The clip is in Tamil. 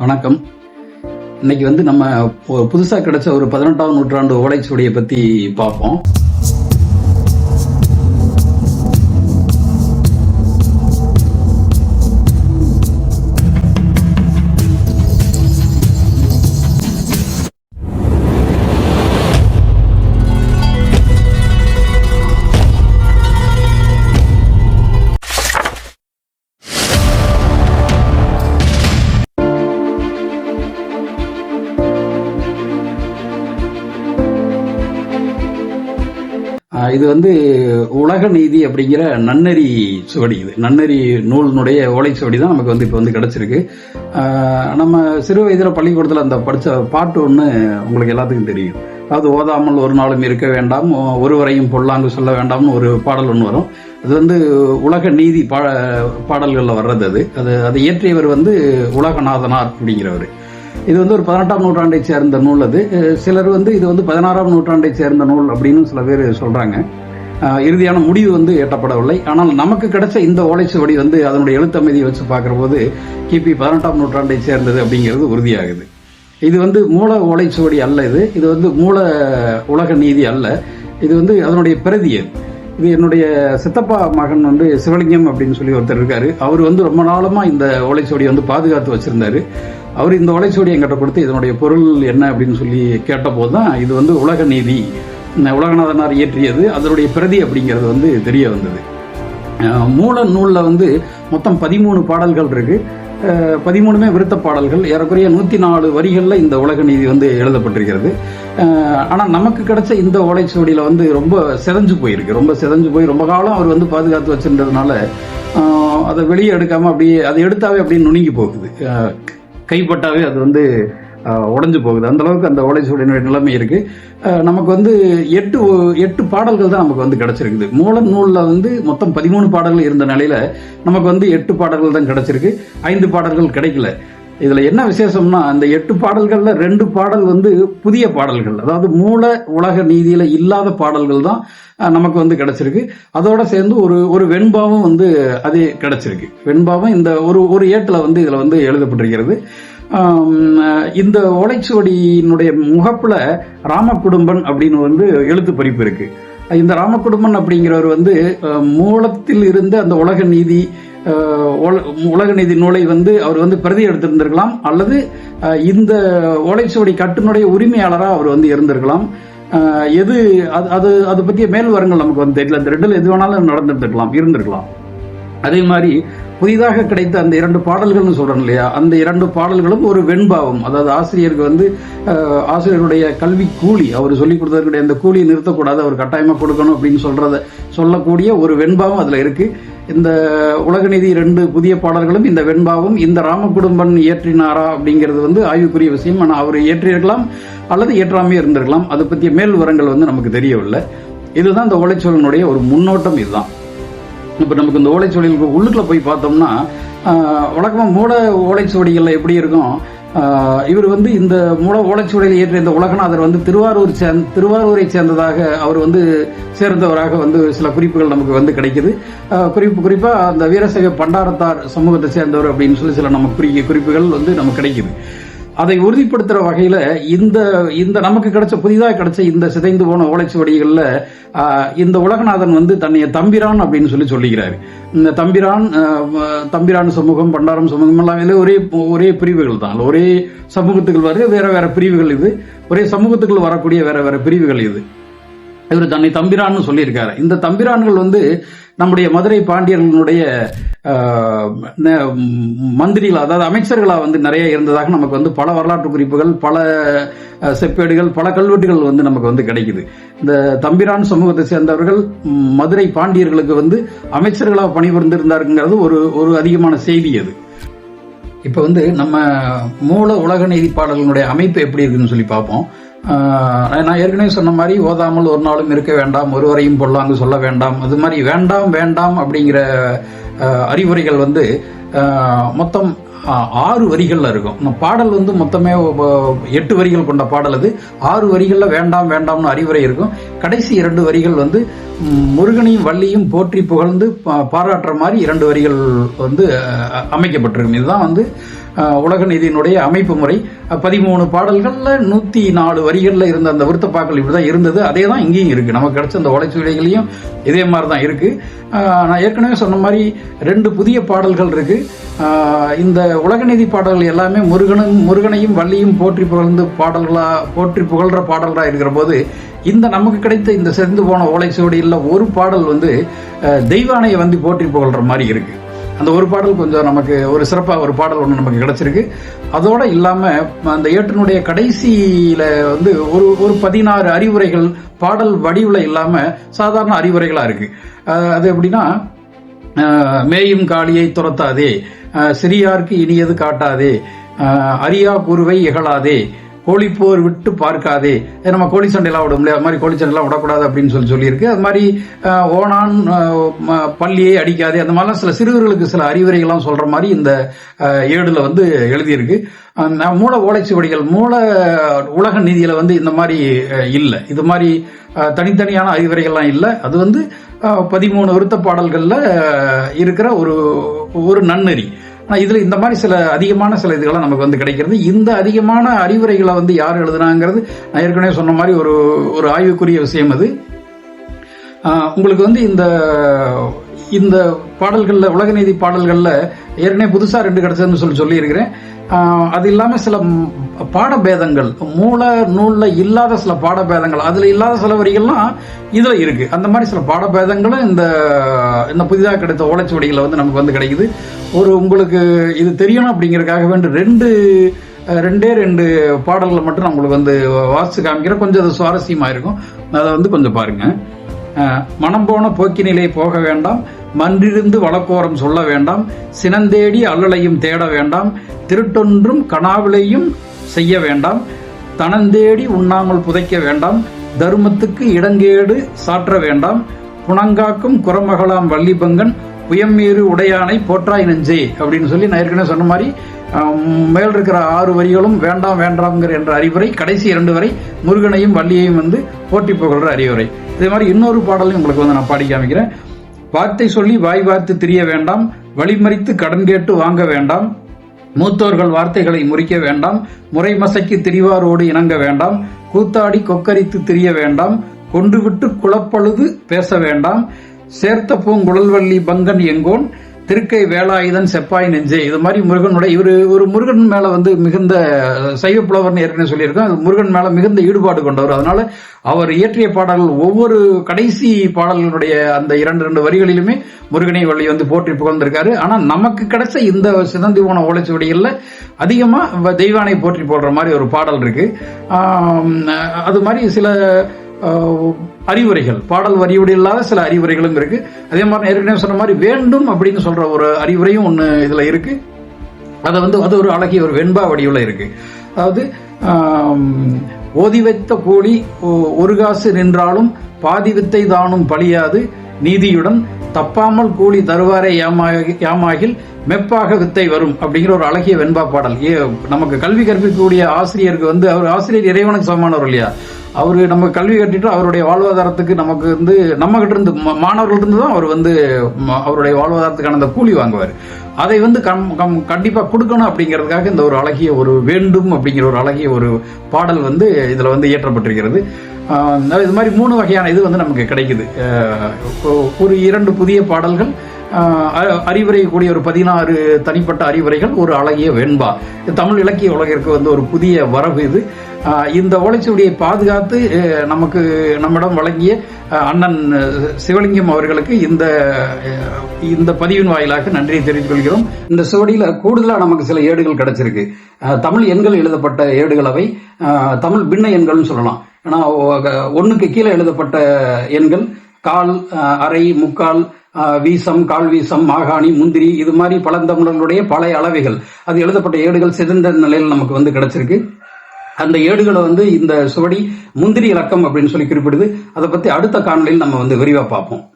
வணக்கம். இன்னைக்கு வந்து நம்ம புதுசாக கிடைச்ச ஒரு பதினெட்டாம் நூற்றாண்டு ஓலைச்சுவடியை பற்றி பார்ப்போம். இது வந்து உலக நீதி அப்படிங்கிற நன்னெறி சுவடி இது. நன்னெறி நூலினுடைய ஓலை சுவடி தான் நமக்கு வந்து இப்போ வந்து கிடச்சிருக்கு. நம்ம சிறு வயதில் பள்ளிக்கூடத்தில் அந்த படித்த பாட்டு ஒன்று உங்களுக்கு எல்லாத்துக்கும் தெரியும். அதாவது ஓதாமல் ஒரு நாளும் இருக்க வேண்டாம் ஒருவரையும் பொல்லாங்கு சொல்ல வேண்டாம்னு ஒரு பாடல் ஒன்று வரும். அது வந்து உலக நீதி பா பாடல்களில் வர்றது அது. அது அதை இயற்றியவர் வந்து உலகநாதனார் அப்படிங்கிறவர். இது வந்து ஒரு பதினெட்டாம் நூற்றாண்டை சேர்ந்த நூல் அது. சிலர் வந்து இது வந்து பதினாறாம் நூற்றாண்டை சேர்ந்த நூல் அப்படின்னு சில பேர் சொல்றாங்க. இறுதியான முடிவு வந்து எட்டப்படவில்லை. ஆனால் நமக்கு கிடைச்ச இந்த ஓலைச்சுவடி வந்து அதனுடைய எழுத்தமைதியை வச்சு பார்க்குற போது கிபி பதினெட்டாம் நூற்றாண்டை சேர்ந்தது அப்படிங்கிறது உறுதியாகுது. இது வந்து மூல ஓலைச்சுவடி அல்ல இது. இது வந்து மூல உலக நீதி அல்ல. இது வந்து அதனுடைய பிரதி அது. இது என்னுடைய சித்தப்பா மகன் வந்து சிவலிங்கம் அப்படின்னு சொல்லி ஒருத்தர் இருக்காரு. அவர் வந்து ரொம்ப நாளமா இந்த ஓலைச்சுவடியை வந்து பாதுகாத்து வச்சிருந்தாரு. அவர் இந்த ஓலைச்சுவடி எங்கிட்ட கொடுத்து இதனுடைய பொருள் என்ன அப்படின்னு சொல்லி கேட்டபோது தான் இது வந்து உலக நீதி. இந்த உலகநாதனார் இயற்றியது அதனுடைய பிரதி அப்படிங்கிறது வந்து தெரிய வந்தது. மூல நூலில் வந்து மொத்தம் பதிமூணு பாடல்கள் இருக்கு. பதிமூணுமே விருத்த பாடல்கள் ஏறக்குறைய நூற்றி நாலு வரிகளில் இந்த உலக நீதி வந்து எழுதப்பட்டிருக்கிறது. ஆனால் நமக்கு கிடைச்ச இந்த ஓலைச்சுவடியில் வந்து ரொம்ப செதஞ்சு போயிருக்கு. ரொம்ப செதஞ்சு போய் ரொம்ப காலம் அவர் வந்து பாதுகாத்து வச்சிருந்ததுனால அதை வெளியே எடுக்காமல் அப்படியே அதை எடுத்தாவே அப்படியே நுணுங்கி போகுது. கைப்பட்டாவே அது வந்து உடஞ்சு போகுது. அந்த அளவுக்கு அந்த ஓலைச்சுவடியினுடைய நிலைமை இருக்கு. நமக்கு வந்து எட்டு எட்டு பாடல்கள் தான் நமக்கு வந்து கிடைச்சிருக்குது. மூல நூலில் வந்து மொத்தம் பதிமூணு பாடல்கள் இருந்த நிலையில நமக்கு வந்து எட்டு பாடல்கள் தான் கிடைச்சிருக்கு. ஐந்து பாடல்கள் கிடைக்கல. இதில் என்ன விசேஷம்னா அந்த எட்டு பாடல்களில் ரெண்டு பாடல் வந்து புதிய பாடல்கள். அதாவது மூல உலக நீதியில் இல்லாத பாடல்கள் தான் நமக்கு வந்து கிடைச்சிருக்கு. அதோட சேர்ந்து ஒரு ஒரு வெண்பாவும் வந்து அது கிடைச்சிருக்கு. வெண்பாவும் இந்த ஒரு ஒரு ஏட்டில் வந்து இதில் வந்து எழுதப்பட்டிருக்கிறது. ஆம், இந்த ஓலைச்சுவடியினுடைய ராம குடும்பன் அப்படின்னு வந்து எழுத்து பதிப்பு இருக்குது இந்த ராமகுடும்பன் அப்படிங்கிறவர் வந்து மூலத்தில் இருந்து அந்த உலக நீதி உலக நிதி நூலை வந்து அவர் வந்து பிரதி எடுத்திருந்திருக்கலாம் அல்லது இந்த ஓலைச்சுவடி கட்டினுடைய உரிமையாளராக அவர் வந்து இருந்திருக்கலாம். எது அது அது அது பற்றிய மேல் வரங்கள் நமக்கு வந்து தெரியல. இந்த ரெண்டில் எது வேணாலும் நடந்துருக்கலாம் இருந்திருக்கலாம். அதே மாதிரி புதிதாக கிடைத்த அந்த இரண்டு பாடல்கள்னு சொல்றோம் இல்லையா? அந்த இரண்டு பாடல்களும் ஒரு வெண்பாவம். அதாவது ஆசிரியருக்கு வந்து ஆசிரியருடைய கல்வி கூலி அவர் சொல்லிக் கொடுத்ததற்குடைய அந்த கூலியை நிறுத்தக்கூடாது அவர் கட்டாயமாக கொடுக்கணும் அப்படின்னு சொல்கிறத சொல்லக்கூடிய ஒரு வெண்பாவம் அதில் இருக்குது இந்த உலகநீதி ரெண்டு புதிய பாடல்களும் இந்த வெண்பாவும் இந்த ராமகுடும்பன் இயற்றினாரா அப்படிங்கிறது வந்து ஆய்வுக்குரிய விஷயம். ஆனால் அவர் இயற்றியிருக்கலாம் அல்லது இயற்றாமே இருந்திருக்கலாம். அதை பற்றிய மேல் விவரங்கள் வந்து நமக்கு தெரியவில்லை. இதுதான் இந்த ஓலைச்சொலினுடைய ஒரு முன்னோட்டம் இதுதான். இப்போ நமக்கு இந்த ஓலைச்சுவடிகளுக்கு உள்ளுக்குள்ளே போய் பார்த்தோம்னா வழக்கமாக மூட ஓலைச்சுவடிகளில் எப்படி இருக்கும்? இவர் வந்து இந்த மூல ஓலைச்சுவடியில் ஏற்ற இந்த உலகநாதர் வந்து திருவாரூர் சேர்ந்த திருவாரூரை சேர்ந்ததாக அவர் வந்து சேர்ந்தவராக வந்து சில குறிப்புகள் நமக்கு வந்து கிடைக்குது. குறிப்பு குறிப்பாக அந்த வீரசைவ பண்டாரத்தார் சமூகத்தை சேர்ந்தவர் அப்படின்னு சொல்லி சில நமக்கு குறி குறிப்புகள் வந்து நமக்கு கிடைக்குது. அதை உறுதிப்படுத்துற வகையில இந்த இந்த நமக்கு கிடைச்ச புதிதாக கிடைச்ச இந்த சிதைந்து போன ஓலைச்சுவடிகள்ல இந்த உலகநாதன் வந்து தன்னைய தம்பிரான் அப்படின்னு சொல்லி சொல்லிக்கிறார். இந்த தம்பிரான் தம்பிரான் சமூகம் பண்டாரம் சமூகம் எல்லாம் ஒரே ஒரே பிரிவுகள் தான். ஒரே சமூகத்துக்குள் வர வேற வேற பிரிவுகள் இது. ஒரே சமூகத்துக்குள் வரக்கூடிய வேற வேற பிரிவுகள் இது. இவர் தன்னை தம்பிரான்னு சொல்லியிருக்காரு. இந்த தம்பிரான்கள் வந்து நம்முடைய மதுரை பாண்டியர்களுடைய ந- மந்திரிகள் அதாவது அமைச்சர்களாக வந்து நிறைய இருந்ததாக நமக்கு வந்து பல வரலாற்று குறிப்புகள் பல செப்பேடுகள் பல கல்வெட்டுகள் வந்து நமக்கு வந்து கிடைக்குது. இந்த தம்பிரான் சமூகத்தை சேர்ந்தவர்கள் மதுரை பாண்டியர்களுக்கு வந்து அமைச்சர்களாக பணிபுரிந்திருந்தாருங்கிறது ஒரு ஒரு அதிகமான செய்தி அது. இப்போ வந்து நம்ம மூல உலக நீதி பாடல்களுடைய அமைப்பு எப்படி இருக்குன்னு சொல்லி பார்ப்போம். நான் ஏற்கனவே சொன்ன மாதிரி ஓதாமல் ஒரு நாளும் இருக்க வேண்டாம் ஒருவரையும் பொல்லாங்கு சொல்ல வேண்டாம். அது மாதிரி வேண்டாம் வேண்டாம் அப்படிங்கிற அறிவுரைகள் வந்து மொத்தம் ஆறு வரிகளில் இருக்கும். பாடல் வந்து மொத்தமே எட்டு வரிகள் கொண்ட பாடல் அது. ஆறு வரிகளில் வேண்டாம் வேண்டாம்னு அறிவுரை இருக்கும். கடைசி இரண்டு வரிகள் வந்து முருகனையும் வள்ளியும் போற்றி புகழ்ந்து பாராட்டுற மாதிரி இரண்டு வரிகள் வந்து அமைக்கப்பட்டிருக்கும். இதுதான் வந்து உலக நிதியினுடைய அமைப்பு முறை. பதிமூணு பாடல்களில் நூற்றி நாலு வரிகளில் இருந்த அந்த விருத்தப்பாக்கள் இப்படிதான் இருந்தது. அதே தான் இங்கேயும் இருக்குது நமக்கு கிடைச்ச அந்த ஓலைச்சுவடிகளையும் இதே மாதிரி தான் இருக்குது நான் ஏற்கனவே சொன்ன மாதிரி ரெண்டு புதிய பாடல்கள் இருக்குது இந்த உலகநிதி பாடல்கள் எல்லாமே முருகனும் முருகனையும் வள்ளியும் போற்றி புகழ்ந்து பாடல்களாக போற்றி புகழ்கிற பாடல்களாக இருக்கிற போது இந்த நமக்கு கிடைத்த இந்த செறிந்து போன ஓலை சுவடியில் ஒரு பாடல் வந்து தெய்வானையை வந்து போற்றி புகழ்கிற மாதிரி இருக்கு. அந்த ஒரு பாடல் கொஞ்சம் நமக்கு ஒரு சிறப்பாக ஒரு பாடல் ஒன்று நமக்கு கிடைச்சிருக்கு. அதோடு இல்லாமல் அந்த ஏட்டனுடைய கடைசியில் வந்து ஒரு ஒரு பதினாறு அறிவுரைகள் பாடல் வடிவில் இல்லாமல் சாதாரண அறிவுரைகளாக இருக்குது அது எப்படின்னா மேயும் காளியை துரத்தாதே சிறியார்க்கு இனியது காட்டாதே அரியா குருவை இகழாதே கோழிப்போர் விட்டு பார்க்காதே. நம்ம கோழி சண்டையெல்லாம் விடும் இல்லையா அது மாதிரி கோழி சண்டையெல்லாம் விடக்கூடாது அப்படின்னு சொல்லி சொல்லியிருக்கு. அது மாதிரி ஓனான் ஓணான் அடிக்காதே. அந்த மாதிரிலாம் சில சிறுவர்களுக்கு சில அறிவுரைகள்லாம் சொல்ற மாதிரி இந்த ஏடில் ஏடுல வந்து எழுதியிருக்கு. மூல ஓலைச்சுவடிகள் மூல உலக நீதியில வந்து இந்த மாதிரி இல்லை. இது மாதிரி தனித்தனியான அறிவுரைகள்லாம் இல்லை. அது வந்து பதிமூணு விருத்த பாடல்களில் இருக்கிற ஒரு ஒரு நன்னெறி. இதில் இந்த மாதிரி சில அதிகமான சில இதுகள்லாம் நமக்கு வந்து கிடைக்கிறது. இந்த அதிகமான அறிவுரைகளை வந்து யார் எழுதுனாங்கிறது? நான் ஏற்கனவே சொன்ன மாதிரி ஒரு ஒரு ஆய்வுக்குரிய விஷயம் அது. உங்களுக்கு வந்து இந்த இந்த பாடல்களில் உலகநீதி பாடல்களில் ஏற்கனவே புதுசாக ரெண்டு கிடைச்சதுன்னு சொல்லி சொல்லியிருக்கிறேன். அது இல்லாமல் சில பாடபேதங்கள் மூல நூலில் இல்லாத சில பாடபேதங்கள் அதில் இல்லாத சில வரிகள்லாம் இதில் இருக்குது அந்த மாதிரி சில பாடபேதங்களும் இந்த இந்த புதிதாக கிடைத்த ஓலைச்சுவடிகளை வந்து நமக்கு வந்து கிடைக்குது. ஒரு உங்களுக்கு இது தெரியணும் அப்படிங்கிறதுக்காக வேண்டு ரெண்டு ரெண்டே ரெண்டு பாடல்களை மட்டும் நான் உங்களுக்கு வந்து வாசித்து காமிக்கிறேன். கொஞ்சம் அது சுவாரஸ்யமாக இருக்கும். அதை வந்து கொஞ்சம் பாருங்கள் மனம் போன போக்கினிலே போக வேண்டாம். மன்றிருந்து வழக்கோரம் சொல்ல வேண்டாம். சினந்தேடி அல்லலையும் தேட வேண்டாம். திருட்டொன்றும் கனாவிலையும் செய்ய வேண்டாம். தனந்தேடி உண்ணாமல் புதைக்க வேண்டாம். தருமத்துக்கு இடங்கேடு சாற்ற வேண்டாம். புனங்காக்கும் குரமகளாம் வள்ளிபங்கன் புயம்மீறு உடையானை போற்றாய் நெஞ்சே அப்படின்னு சொல்லி நான் ஏற்கனவே சொன்ன மாதிரி மேல் இருக்கிற ஆறு வரிகளும் வேண்டாம் வேண்டாம்ங்கிற என்ற அறிவுரை கடைசி இரண்டு வரை முருகனையும் வள்ளியையும் வந்து போட்டி புகழ்கிற அறிவுரை. இதே மாதிரி இன்னொரு பாடலையும் உங்களுக்கு வந்து நான் பாடி காமிக்கிறேன். வார்த்தை சொல்லி வாய் வார்த்து திரிய வேண்டாம் வழிமறித்து கடன் கேட்டு வாங்க வேண்டாம் மூத்தோர்கள் வார்த்தைகளை முறிக்க வேண்டாம் முறைமசைக்கு திரிவாரோடு இணங்க வேண்டாம் கூத்தாடி கொக்கரித்து திரிய வேண்டாம் கொன்றுவிட்டு குளப்பழுது பேச வேண்டாம் சேர்த்த பூங்குழல்வள்ளி பங்கன் எங்கோன் திருக்கை வேலாயுதன் செப்பாய் நெஞ்சே. இது மாதிரி முருகனுடைய இவர் ஒரு முருகன் மேல வந்து மிகுந்த சைவ புலவர்னு ஏற்கனவே சொல்லியிருக்கோம் முருகன் மேல மிகுந்த ஈடுபாடு கொண்டவர். அதனால அவர் இயற்றிய பாடல்கள் ஒவ்வொரு கடைசி பாடல்களுடைய அந்த இரண்டு ரெண்டு வரிகளிலுமே முருகனை வள்ளி வந்து போற்றி புகழ்ந்திருக்காரு. ஆனா நமக்கு கிடைச்ச இந்த சிதந்தி போன ஓலைச்சுவடிகள்ல அதிகமா தெய்வானை போற்றி போடுற மாதிரி ஒரு பாடல் இருக்கு. அது மாதிரி சில அறிவுரைகள். பாடல் வரியோடு இல்லாத சில அறிவுரைகளும் இருக்கு. அதே மாதிரி ஏற்கனவே சொன்ன மாதிரி வேண்டும் அப்படின்னு சொல்ற ஒரு அறிவுரையும் ஒன்று இதுல இருக்கு. அதை வந்து அது ஒரு அழகிய ஒரு வெண்பா வடிவில் இருக்கு. அதாவது ஓதி வைத்த கோழி ஒ- ஒரு காசு நின்றாலும் பாதி வித்தை தானும் பழியாது. நீதியுடன் தப்பாமல் கூலி தருவாரே ஏமாக ஏமாகில் மெப்பாக வித்தை வரும் அப்படிங்கிற ஒரு அழகிய வெண்பா பாடல். ஏ நமக்கு கல்வி கற்பிக்கக்கூடிய ஆசிரியருக்கு வந்து அவர் ஆசிரியர் இறைவனுக்கு சமமானவர் இல்லையா? அவர் நம்ம கல்வி கட்டிட்டு அவருடைய வாழ்வாதாரத்துக்கு நமக்கு வந்து நம்ம கிட்ட இருந்து மாணவர்கள்ட்ட இருந்து தான் அவர் வந்து அவருடைய வாழ்வாதாரத்துக்கான அந்த கூலி வாங்குவார். அதை வந்து கம் கம் கண்டிப்பாக கொடுக்கணும் அப்படிங்கிறதுக்காக இந்த ஒரு அழகிய ஒரு வேண்டும் அப்படிங்கிற ஒரு அழகிய ஒரு பாடல் வந்து இதில் வந்து இயற்றப்பட்டிருக்கிறது. இது மாதிரி மூணு வகையான இது வந்து நமக்கு கிடைக்குது. ஒரு இரண்டு புதிய பாடல்கள் ஆஹ் அறிவுரை கூடிய ஒரு பதினாறு தனிப்பட்ட அறிவுரைகள் ஒரு அழகிய வெண்பா. தமிழ் இலக்கிய உலகிற்கு வந்து ஒரு புதிய வரவு இது. இந்த ஓலைச்சுவடியை பாதுகாத்து நமக்கு நம்மிடம் வழங்கிய அண்ணன் சிவலிங்கம் அவர்களுக்கு இந்த இந்த பதிவின் வாயிலாக நன்றியை தெரிவித்துக் கொள்கிறோம். இந்த சுவடியில் கூடுதலாக நமக்கு சில ஏடுகள் கிடைச்சிருக்கு. தமிழ் எண்கள் எழுதப்பட்ட ஏடுகள் அவை தமிழ் பின்ன எண்கள்னு சொல்லலாம். ஏன்னா ஒன்றுக்கு கீழே எழுதப்பட்ட எண்கள் கால் அரை முக்கால் வீசம் கால் வீசம் மாகாணி முந்திரி இது மாதிரி பழந்தமிழர்களுடைய பழைய அளவைகள். அது எழுதப்பட்ட ஏடுகள் சிதைந்த நிலையில் நமக்கு வந்து கிடைச்சிருக்கு. அந்த ஏடுகளை வந்து இந்த சுவடி முந்திரி இலக்கம் அப்படின்னு சொல்லி குறிப்பிடுது. அதை பத்தி அடுத்த காணொலியில் நம்ம வந்து விரிவா பார்ப்போம்.